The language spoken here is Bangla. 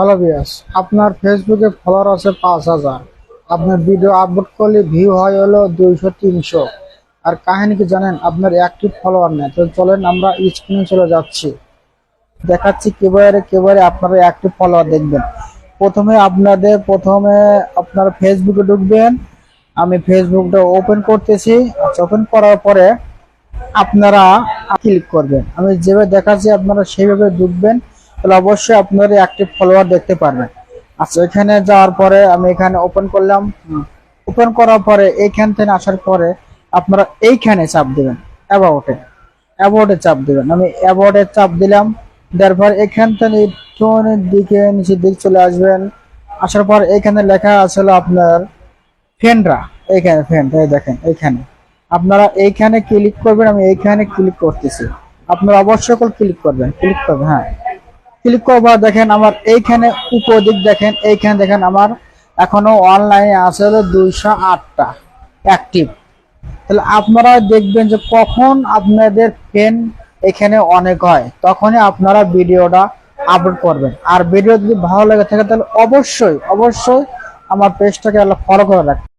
হ্যালো বিয়াস আপনার ফেসবুকে ফলোয়ার আছে পাঁচ হাজার। আপনার ভিডিও আপলোড করলে ভিউ হয় হলো দুইশো, তিনশো। আর কাহিনী কি জানেন? আপনার অ্যাক্টিভ ফলোয়ার নেই। তো চলেন আমরা স্ক্রিনে চলে যাচ্ছি। দেখাচ্ছি কীভাবে কেবারে আপনারা অ্যাক্টিভ ফলোয়ার দেখবেন। প্রথমে আপনাদের, প্রথমে আপনারা ফেসবুকে ঢুকবেন। আমি ফেসবুকটা ওপেন করতেছি। আচ্ছা ওপেন করার পরে আপনারা ক্লিক করবেন। আমি যেভাবে দেখাচ্ছি, আপনারা সেইভাবে ঢুকবেন। তাহলে অবশ্যই আপনার অ্যাক্টিভ ফলোয়ার দেখতে পারবেন। আচ্ছা এখানে যাওয়ার পরে আমি এখানে ওপেন করলাম। ওপেন করার পরে এইখান থেকে আসার পরে আপনারা এইখানে চাপ দিবেন অ্যাবাউটে অ্যাবাউটে চাপ দিবেন। আমি অ্যাবাউটে চাপ দিলাম। দেওয়ার পর এখান থেকে একটু দিকে, নিচের দিক চলে আসবেন। আসার পর এখানে লেখা আসলে আপনার ফ্রেন্ডরা এইখানে ফ্রেন্ড এই দেখেন এইখানে আপনারা এইখানে ক্লিক করবেন, আমি এইখানে ক্লিক করতেছি। আপনারা অবশ্যই ক্লিক করবেন ক্লিক করবেন হ্যাঁ। ক্লিক করবার দেখেন আমার এইখানে উপর দিক দেখেন, এইখানে দেখেন আমার এখনও অনলাইনে আছে হলো দুইশো আটটা অ্যাক্টিভ তাহলে আপনারা দেখবেন যে কখন আপনাদের পেন এখানে অনেক হয়, তখনই আপনারা ভিডিওটা আপলোড করবেন। আর ভিডিও যদি ভালো লেগে থাকে তাহলে অবশ্যই অবশ্যই আমার পেজটাকে ফলো করে রাখবেন।